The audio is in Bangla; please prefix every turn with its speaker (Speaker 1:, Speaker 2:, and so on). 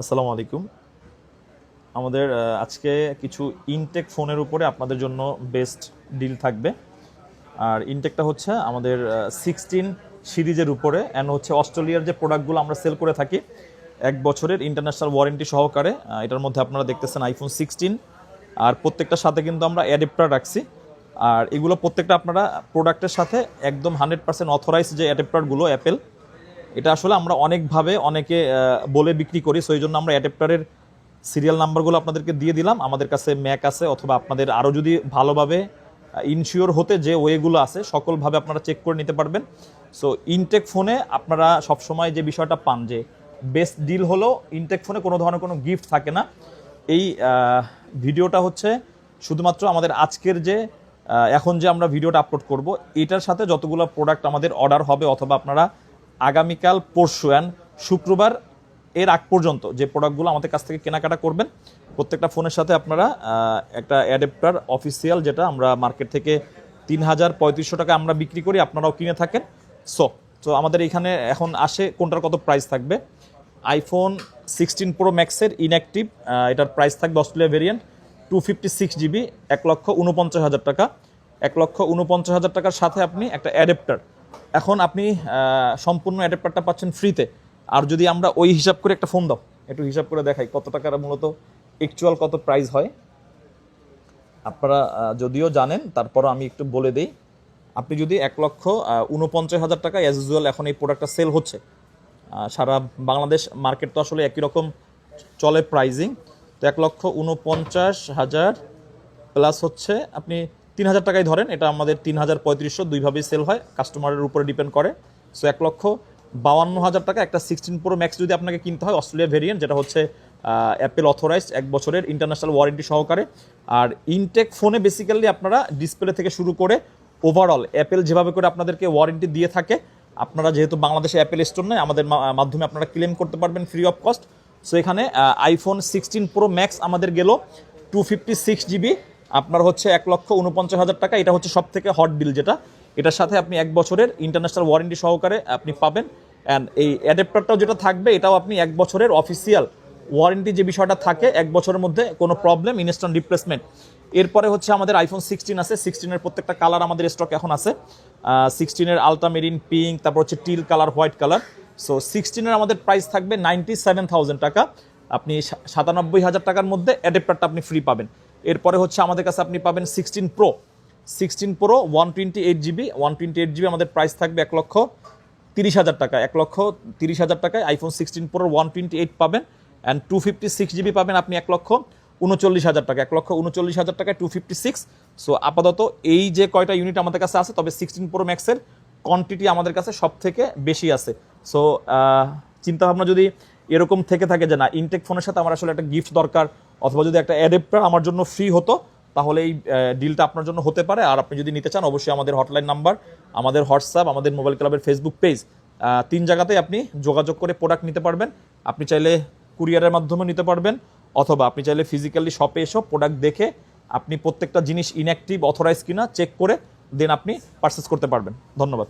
Speaker 1: আসসালামু আলাইকুম। আমাদের আজকে কিছু ইনটেক ফোনের উপরে আপনাদের জন্য বেস্ট ডিল থাকবে। আর ইনটেকটা হচ্ছে আমাদের সিক্সটিন সিরিজের উপরে অ্যান্ড হচ্ছে অস্ট্রেলিয়ার যে প্রোডাক্টগুলো আমরা সেল করে থাকি, এক বছরের ইন্টারন্যাশনাল ওয়ারেন্টি সহকারে এটার মধ্যে আপনারা দেখতেছেন আইফোন সিক্সটিন আর প্রত্যেকটার সাথে কিন্তু আমরা অ্যাডেপ্টার রাখছি। আর এগুলো প্রত্যেকটা আপনারা প্রোডাক্টের সাথে একদম হান্ড্রেড পার্সেন্ট অথরাইজ যে অ্যাডেপ্টারগুলো অ্যাপেল এটা আসলে আমরা অনেকভাবে অনেকে বলে বিক্রি করি সো এই জন্য আমরা অ্যাডাপ্টারের সিরিয়াল নাম্বারগুলো আপনাদেরকে দিয়ে দিলাম। আমাদের কাছে ম্যাক আছে, অথবা আপনাদের আরও যদি ভালোভাবে ইনশিওর হতে যে ওয়েগুলো আছে, সকলভাবে আপনারা চেক করে নিতে পারবেন। সো ইনটেক ফোনে আপনারা সবসময় যে বিষয়টা পান, যে বেস্ট ডিল হলো ইনটেক ফোনে কোনো ধরনের কোনো গিফট থাকে না। এই ভিডিওটা হচ্ছে শুধুমাত্র আমাদের আজকের যে এখন যে আমরা ভিডিওটা আপলোড করব, এটার সাথে যতগুলো প্রোডাক্ট আমাদের অর্ডার হবে, অথবা আপনারা আগামীকাল, পরশু অ্যান্ড শুক্রবার এর আগ পর্যন্ত যে প্রোডাক্টগুলো আমাদের কাছ থেকে কেনাকাটা করবেন, প্রত্যেকটা ফোনের সাথে আপনারা একটা অ্যাডাপ্টার অফিসিয়াল যেটা আমরা মার্কেট থেকে তিন হাজার পঁয়ত্রিশশো টাকা আমরা বিক্রি করি, আপনারাও কিনে থাকেন। সো তো আমাদের এখানে এখন আসে কোনটার কত প্রাইস থাকবে। আইফোন সিক্সটিন প্রো ম্যাক্সের ইনঅ্যাক্টিভ এটার প্রাইস থাকবে Australia variant two fifty six GB এক লক্ষ উনপঞ্চাশ হাজার টাকা। এক লক্ষ উনপঞ্চাশ হাজার টাকার সাথে আপনি একটা অ্যাডাপ্টার এখন আপনি সম্পূর্ণ অ্যাডাপ্টারটা পাচ্ছেন ফ্রিতে আর যদি আমরা ওই হিসাব করে একটা ফোন দাও, একটু হিসাব করে দেখাই কত টাকার মূলত অ্যাকচুয়াল কত প্রাইস হয়। আপনারা যদিও জানেন তারপরও আমি একটু বলে দিই, আপনি যদি এক লক্ষ উনপঞ্চাশ হাজার টাকা অ্যাজ ইউজুয়াল এখন এই প্রোডাক্টটা সেল হচ্ছে সারা বাংলাদেশ মার্কেট তো আসলে একই রকম চলে প্রাইজিং তো এক লক্ষ উনপঞ্চাশ হাজার প্লাস হচ্ছে আপনি তিন হাজার টাকায় ধরেন, এটা আমাদের তিন হাজার পঁয়ত্রিশশো দুইভাবেই সেল হয় কাস্টমারের উপরে ডিপেন্ড করে। সো এক লক্ষ বাউান্ন হাজার টাকা, একটা সিক্সটিন প্রো ম্যাক্স যদি আপনাকে কিনতে হয় অস্ট্রেলিয়া ভেরিয়েন্ট যেটা হচ্ছে অ্যাপেল অথরাইজড এক বছরের ইন্টারন্যাশনাল ওয়ারেন্টি সহকারে। আর ইনটেক ফোনে বেসিক্যালি আপনারা ডিসপ্লে থেকে শুরু করে ওভারঅল অ্যাপেল যেভাবে করে আপনাদেরকে ওয়ারেন্টি দিয়ে থাকে, আপনারা যেহেতু বাংলাদেশে অ্যাপেল স্টোর নেই, আমাদের মাধ্যমে আপনারা ক্লেম করতে পারবেন ফ্রি অফ কস্ট সো এখানে আইফোন সিক্সটিন প্রো ম্যাক্স আমাদের গেল টু ফিফটি সিক্স জিবি আপনার হচ্ছে এক লক্ষ উনপঞ্চাশ হাজার টাকা, এটা হচ্ছে সব থেকে হট ডিল যেটা। এটার সাথে আপনি এক বছরের ইন্টারন্যাশনাল ওয়ারেন্টি সহকারে আপনি পাবেন। অ্যান্ড এই অ্যাডাপ্টারটাও যেটা থাকবে, এটাও আপনি এক বছরের অফিসিয়াল ওয়ারেন্টি যে বিষয়টা থাকে, এক বছরের মধ্যে কোনো প্রবলেম ইনস্ট্যান্ট রিপ্লেসমেন্ট এরপরে হচ্ছে আমাদের আইফোন সিক্সটিন আছে। সিক্সটিনের প্রত্যেকটা কালার আমাদের স্টক এখন আছে। সিক্সটিনের আলট্রামেরিন পিঙ্ক তারপর হচ্ছে teal colour white colour so সিক্সটিনের আমাদের প্রাইস থাকবে নাইনটি সেভেন থাউজেন্ড টাকা। আপনি সাতানব্বই হাজার টাকার মধ্যে অ্যাডাপ্টারটা আপনি ফ্রি পাবেন। এরপরে হচ্ছে আমাদের কাছে আপনি পাবেন sixteen pro sixteen pro one twenty eight GB one twenty eight GB আমাদের প্রাইস থাকবে এক লক্ষ তিরিশ হাজার টাকা। এক লক্ষ তিরিশ হাজার টাকায় iPhone sixteen pro one twenty eight পাবেন and two fifty six GB পাবেন আপনি এক লক্ষ উনচল্লিশ হাজার টাকা। এক লক্ষ উনচল্লিশ হাজার টাকায় টু ফিফটি সিক্স সো আপাতত এই যে কয়টা ইউনিট আমাদের কাছে আছে, তবে সিক্সটিন প্রো ম্যাক্সের কোয়ান্টিটি আমাদের কাছে সব থেকে বেশি আছে। সো চিন্তাভাবনা যদি এরকম থেকে থাকে যে না ইনটেক ফোনের সাথে আমার আসলে একটা গিফট দরকার অথবা যদি একটা অ্যাডাপ্টার আমার জন্য ফ্রি হতো, তাহলে এই ডিলটা আপনার জন্য হতে পারে। আর আপনি যদি নিতে চান, অবশ্যই আমাদের হটলাইন নাম্বার আমাদের হোয়াটসঅ্যাপ আমাদের মোবাইল ক্লাবের ফেসবুক পেজ তিন জায়গাতেই আপনি যোগাযোগ করে প্রোডাক্ট নিতে পারবেন। আপনি চাইলে কুরিয়ারের মাধ্যমে নিতে পারবেন, অথবা আপনি চাইলে ফিজিক্যালি শপে এসব প্রোডাক্ট দেখে আপনি প্রত্যেকটা জিনিস ইনঅ্যাক্টিভ অথরাইজ কিনা চেক করে দেন আপনি পারচেস করতে পারবেন। ধন্যবাদ।